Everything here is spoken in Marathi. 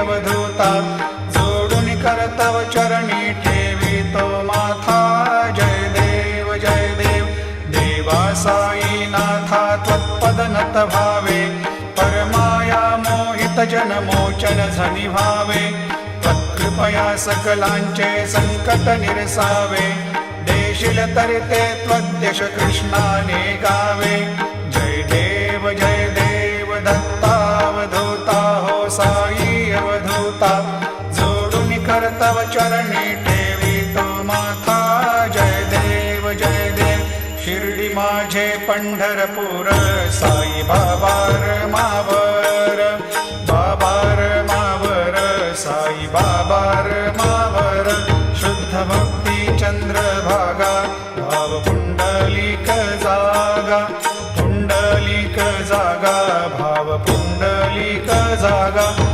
अवधूता जोडून करतव चरणी ठेवी तो माथा. जय देव जय देव देवा साई नाथा त्वत्पद नत भावे. परमाया मोहित जन मोचन झनी भावे. त्वत्कृपया सकलांचे संकट निरसावे. देशील तरिते त्वद्यश कृष्णाने गावे. जय देव जय देव दत्तावधूता हो साई. माता जोडून करतव चरणी ठेवी तो माता. जय देव जय देव शिर्डी माझे पंढरपूर. साई बाबार मावर बाबार मावर साई बाबार मावर. शुद्ध भक्ती चंद्र भागा भाव पुंडलिक जागा. पुंडलिक जागा भाव पुंडलिक जागा.